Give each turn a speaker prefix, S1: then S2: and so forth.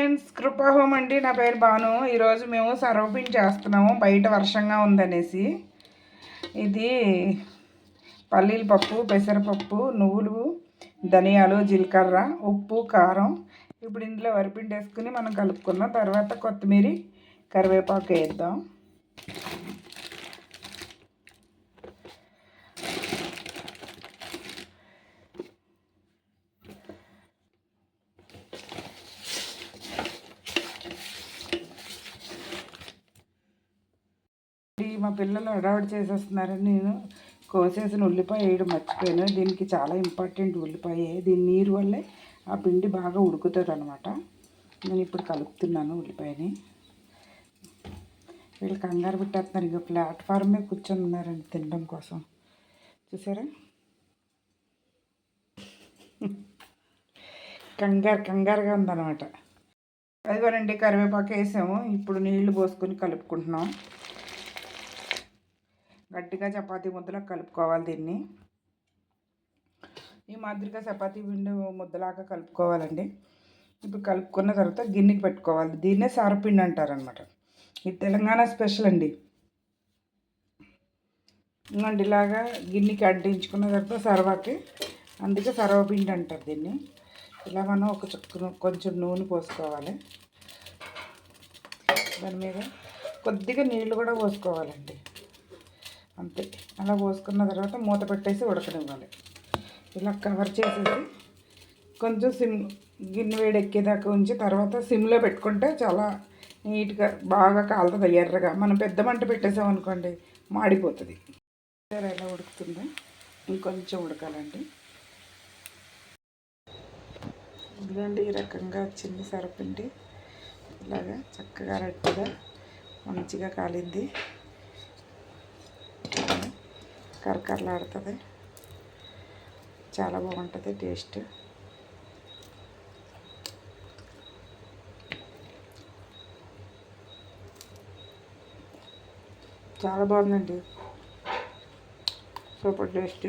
S1: Friends కృపాహోమ్ అండి. నా పేరు భాను. ఈరోజు మేము సర్వపిండి చేస్తున్నాము. బయట వర్షంగా ఉందనేసి. ఇది పల్లీల పప్పు పెసరపప్పు నువ్వులు ధనియాలు జీలకర్ర ఉప్పు కారం. ఇప్పుడు ఇందులో వరిపిండి వేసుకుని మనం కలుపుకుందాం తర్వాత కొత్తిమీర కరివేపాకు వేద్దాం ఈ మా పిల్లలు హడావిడి చేసేస్తున్నారని నేను కోసేసిన ఉల్లిపాయ వేయడం మర్చిపోయాను. దీనికి చాలా ఇంపార్టెంట్ ఉల్లిపాయ. దీని నీరు వల్లే ఆ పిండి బాగా ఉడుకుతుంది అనమాట నేను ఇప్పుడు కలుపుతున్నాను ఉల్లిపాయని. వీళ్ళు కంగారు పెట్టేస్తున్నారు. ఇక ప్లాట్ఫారమే కూర్చొని ఉన్నారండి తినడం కోసం. చూసారా? కంగారు కంగారుగా ఉందన్నమాట. అదిగోనండి కరివేపాకు వేసాము. ఇప్పుడు నీళ్ళు పోసుకొని కలుపుకుంటున్నాం. గట్టిగా చపాతీ ముద్దలా కలుపుకోవాలి దీన్ని. ఈ మాదిరిగా చపాతీ పిండి ముద్దలాగా కలుపుకోవాలండి. ఇప్పుడు కలుపుకున్న తర్వాత గిన్నెకి పెట్టుకోవాలి. దీన్నే సారపిండి అంటారనమాట ఇది తెలంగాణ స్పెషల్ అండి. ఇంకోండి ఇలాగా గిన్నెకి అంటించుకున్న తర్వాత సర్వాకి అందుకే సర్వపిండి అంటారు దీన్ని. ఇలా మనం ఒక చుక్క కొంచెం నూనె పోసుకోవాలి. దాని మీద కొద్దిగా నీళ్ళు కూడా పోసుకోవాలండి. అంతే. అలా పోసుకున్న తర్వాత మూత పెట్టేసి ఉడకనివ్వాలి. ఇలా కవర్ చేసేసి కొంచెం సిమ్ గిన్నె వేడి ఎక్కేదాకా ఉంచి తర్వాత సిమ్లో పెట్టుకుంటే చాలా నీట్గా బాగా కాలుతుంది ఎర్రగా. మనం పెద్ద మంట పెట్టేసామనుకోండి మాడిపోతుంది. ఎలా ఉడుకుతుందో. ఇంకొంచెం ఉడకాలండి. ఇదిగోండి ఈ రకంగా వచ్చింది సరపండి. ఇలాగా చక్కగా రెడ్డిగా మంచిగా కాలింది. కరకరలాడుతుంది. చాలా బాగుంటుంది టేస్ట్. చాలా బాగుందండి. Super taste.